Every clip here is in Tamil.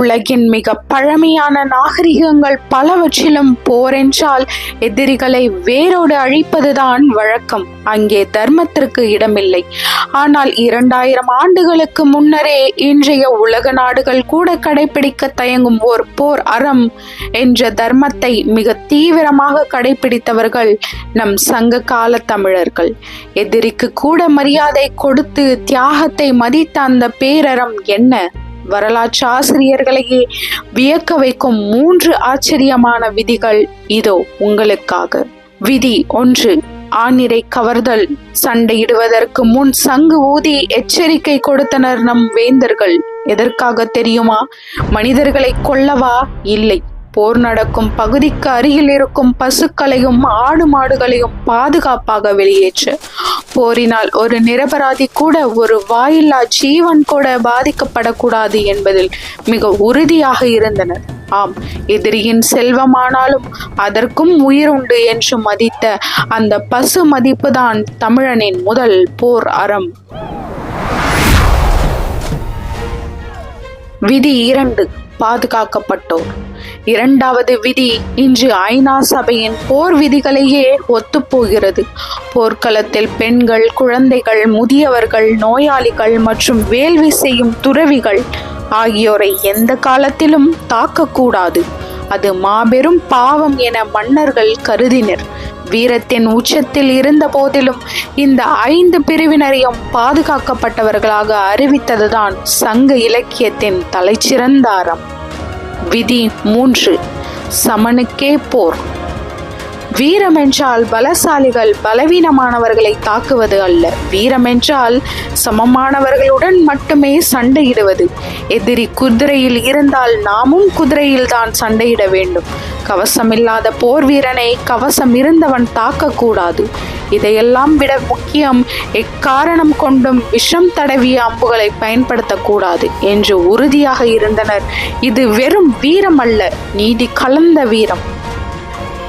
உலகின் மிக பழமையான நாகரிகங்கள் பலவற்றிலும் போரென்றால் எதிரிகளை வேரோடு அழிப்பதுதான் வழக்கம். அங்கே தர்மத்திற்கு இடமில்லை. ஆனால் இரண்டாயிரம் ஆண்டுகளுக்கு முன்னரே இன்றைய உலக நாடுகள் கூட கடைபிடிக்க தயங்கும் ஓர் போர் அறம் என்ற தர்மத்தை மிக தீவிரமாக கடைபிடித்தவர்கள் நம் சங்க கால தமிழர்கள். எதிரிக்கு கூட மரியாதை கொடுத்து தியாகத்தை மதித்த அந்த பேரறம் என்ன? வரலாற்று ஆசிரியர்களையே வியக்க வைக்கும் மூன்று ஆச்சரியமான விதிகள் இதோ உங்களுக்காக. விதி ஒன்று ஆணிரை கவர்தல். சண்டையிடுவதற்கு முன் சங்கு ஊதி எச்சரிக்கை கொடுத்தனர் நம் வேந்தர்கள். எதற்காக தெரியுமா? மனிதர்களை கொல்லவா? இல்லை. போர் நடக்கும் பகுதிக்கு அருகில் இருக்கும் பசுக்களையும் ஆடு மாடுகளையும் பாதுகாப்பாக வெளியேற்ற. போரினால் ஒரு நிரபராதி கூட ஒரு வாயில்லா ஜீவன் கூட பாதிக்கப்படக்கூடாது என்பதில் மிக உறுதியாக இருந்தனர். ஆம் எதிரியின் செல்வமானாலும் அதற்கும் உயிர் உண்டு என்று மதித்த அந்த பசு மதிப்புதான் தமிழனின் முதல் போர் அறம். விதி இரண்டு பாதுகாக்கப்பட்டோர். இரண்டாவது விதி இன்று ஐநா சபையின் போர் விதிகளையே ஒத்துப்போகிறது. போர்க்களத்தில் பெண்கள் குழந்தைகள் முதியவர்கள் நோயாளிகள் மற்றும் வேள்வி செய்யும் துறவிகள் ஆகியோரை எந்த காலத்திலும் தாக்கக்கூடாது. அது மாபெரும் பாவம் என மன்னர்கள் கருதினர். வீரத்தின் உச்சத்தில் இருந்த போதிலும் இந்த ஐந்து பிரிவினரையும் பாதுகாக்கப்பட்டவர்களாக அறிவித்ததுதான் சங்க இலக்கியத்தின் தலைச்சிறந்தாரம் விதி மூன்று. சமனுக்கே போர். வீரமென்றால் பலசாலிகள் பலவீனமானவர்களை தாக்குவது அல்ல. வீரமென்றால் சமமானவர்களுடன் மட்டுமே சண்டையிடுவது. எதிரி குதிரையில் இருந்தால் நாமும் குதிரையில் தான் சண்டையிட வேண்டும். கவசமில்லாத போர் வீரனை கவசம் இருந்தவன் தாக்கக்கூடாது. இதையெல்லாம் விட முக்கியம் எக்காரணம் கொண்டும் விஷம் தடவிய அம்புகளை பயன்படுத்தக்கூடாது என்று உறுதியாக இருந்தனர். இது வெறும் வீரம் அல்ல நீதி கலந்த வீரம்.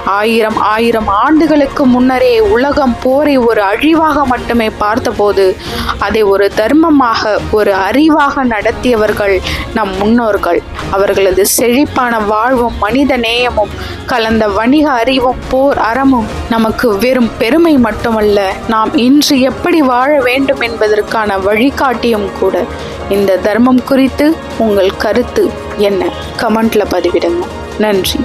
ஆயிரம் ஆயிரம் ஆண்டுகளுக்கு முன்னரே உலகம் போரை ஒரு அழிவாக மட்டுமே பார்த்தபோது அதை ஒரு தர்மமாக ஒரு அறிவாக நடத்தியவர்கள் நம் முன்னோர்கள். அவர்களது செழிப்பான வாழ்வும் மனித நேயமும் கலந்த வணிக அறிவும் போர் அறமும் நமக்கு வெறும் பெருமை மட்டுமல்ல நாம் இன்று எப்படி வாழ வேண்டும் என்பதற்கான வழிகாட்டியும் கூட. இந்த தர்மம் குறித்து உங்கள் கருத்து என்ன? கமெண்ட்ல பதிவிடுங்க. நன்றி.